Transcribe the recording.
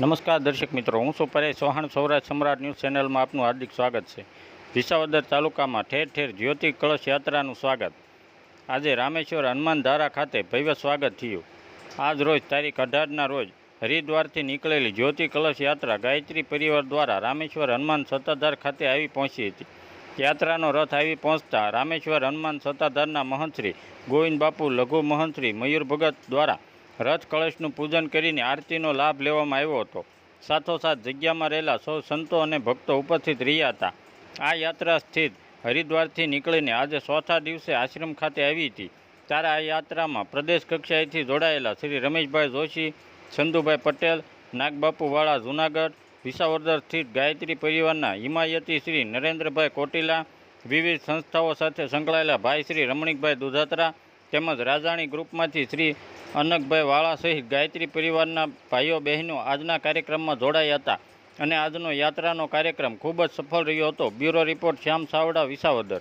નમસ્કાર દર્શક મિત્રો, હું છું પરેશ ચૌહાણ, સૌરાષ્ટ્ર સમ્રાટ ન્યૂઝ ચેનલમાં આપનું હાર્દિક સ્વાગત છે. વિસાવદર તાલુકામાં ઠેર ઠેર જ્યોતિ કળશ યાત્રાનું સ્વાગત. આજે રામેશ્વર હનુમાન ધારા ખાતે ભવ્ય સ્વાગત થયું. આજ રોજ તારીખ અઢારના રોજ હરિદ્વારથી નીકળેલી જ્યોતિ કળશ યાત્રા ગાયત્રી પરિવાર દ્વારા રામેશ્વર હનુમાન સત્તાધાર ખાતે આવી પહોંચી હતી. યાત્રાનો રથ આવી પહોંચતા રામેશ્વર હનુમાન સત્તાધારના મહંતશ્રી ગોવિંદ બાપુ લઘુ મહંતશ્રી મયુર ભગત દ્વારા રથ કળશનું પૂજન કરીને આરતીનો લાભ લેવામાં આવ્યો હતો. સાથોસાથ જગ્યામાં રહેલા સૌ સંતો અને ભક્તો ઉપસ્થિત રહ્યા હતા. આ યાત્રા સ્થિત હરિદ્વારથી નીકળીને આજે ચોથા દિવસે આશ્રમ ખાતે આવી હતી. ત્યારે આ યાત્રામાં પ્રદેશ કક્ષાએથી જોડાયેલા શ્રી રમેશભાઈ જોશી ચંદુભાઈ પટેલ, નાગબાપુવાળા જુનાગઢ, વિસાવદર સ્થિત ગાયત્રી પરિવારના હિમાયતી શ્રી નરેન્દ્રભાઈ કોટીલા, વિવિધ સંસ્થાઓ સાથે સંકળાયેલા ભાઈ શ્રી રમણીકભાઈ દુધાત્રા તેમજ રાજાણી ગ્રુપમાંથી શ્રી અનકભાઈ વાળા સહિત ગાયત્રી પરિવારના ભાઈઓ બહેનો આજના કાર્યક્રમમાં જોડાયા હતા અને આજનો યાત્રાનો કાર્યક્રમ ખૂબ જ સફળ રહ્યો હતો. Bureau report Shyam Savda Visavadar.